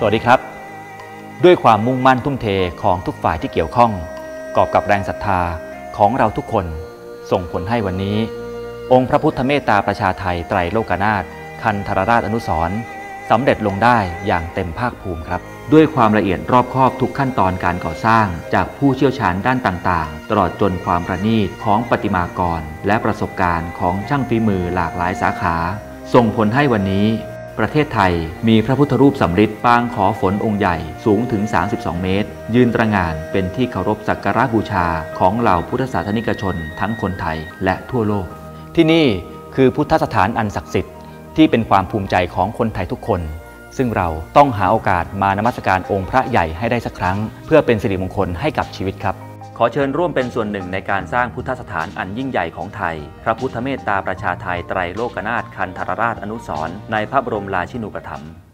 สวัสดีครับ ด้วยความมุ่งมั่นทุ่มเทของทุกฝ่ายที่เกี่ยวข้อง กอบกับแรงศรัทธาของเราทุกคน ส่งผลให้วันนี้ องค์พระพุทธเมตตาประชาไทยไตรโลกนาถคันธรราชอนุสรสำเร็จลงได้อย่างเต็มภาคภูมิครับ ด้วยความละเอียดรอบคอบทุกขั้นตอนการก่อสร้าง จากผู้เชี่ยวชาญด้านต่างๆ ตลอดจนความประณีตของประติมากร และประสบการณ์ของช่างฝีมือหลากหลายสาขา ส่งผลให้วันนี้ ประเทศไทย มีพระพุทธรูปสำริดปางขอฝนองค์ใหญ่สูงถึง 32 เมตร ยืนตระหง่านเป็นที่เคารพสักการะบูชาของเหล่าพุทธศาสนิกชนทั้งคนไทยและทั่วโลก ที่นี่คือพุทธสถานอันศักดิ์สิทธิ์ที่เป็นความภูมิใจของคนไทยทุกคน ซึ่งเราต้องหาโอกาสมานมัสการองค์พระใหญ่ให้ได้สักครั้ง เพื่อเป็นสิริมงคลให้กับชีวิตครับ ขอเชิญร่วมเป็นส่วนหนึ่งในการสร้างพุทธสถานอันยิ่งใหญ่ของไทย พระพุทธเมตตาประชาไทยไตรโลกนาถคันธรราชอนุสรในพระบรมราชินูปถัมภ์